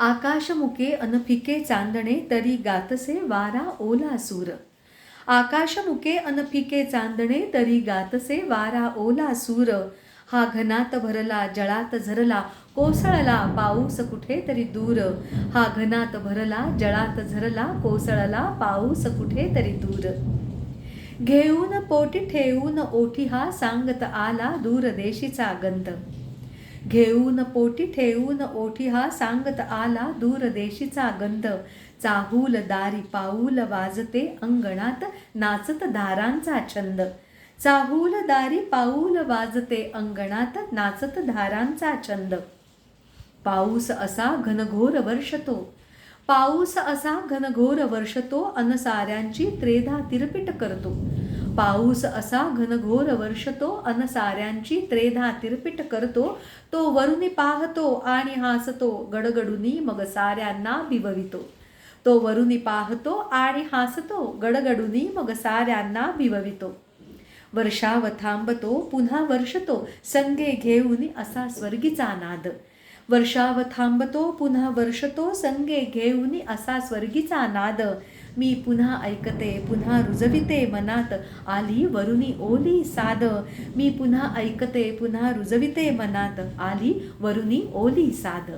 आकाशमुके अनफिके चांदणे तरी गातसे वारा ओला सूर. आकाशमुके अनफिके चांदणे तरी गातसे वारा ओला सूर. हा घनात भरला जळात झरला कोसळला पाऊस कुठे तरी दूर. हा घनात भरला जळात झरला कोसळला पाऊस कुठे तरी दूर. घेऊन पोटी ठेवून ओठी हा सांगत आला दूरदेशीचा गंध. घेऊन पोटी ठेवून ओठी हा सांगत आला दूरदेशीचा गंध. चाहूल दारी पाऊल वाजते अंगणात नाचत धारांचा छंद. चाहूल दारी पाऊल वाजते अंगणात नाचत धारांचा छंद. पाऊस असा घनघोर वर्षतो. पाऊस असा घनघोर वर्षतो अन साऱ्यांची त्रेधा तिरपिट करतो. पाऊस असा घनघोर वर्षतो अन साऱ्यांची त्रेधा तिरपिट करतो. तो वरुनी पाहतो आणि हासतो गडगडुनी मग साऱ्यांना भिववितो तो वरुनी पाहतो आणि हासतो गडगडुनी मग साऱ्यांना भिववितो वर्षाव थांबतो पुन्हा वर्षतो संगे घेऊन असा स्वर्गीचा नाद. वर्षाव थांबतो पुन्हा वर्षतो संगे घेऊन असा स्वर्गीचा नाद. मी पुन्हा ऐकते पुन्हा रुजविते मनात. आली वरुणी ओली साद. मी पुन्हा ऐकते पुन्हा रुजविते मनात. आली वरुणी ओली साद.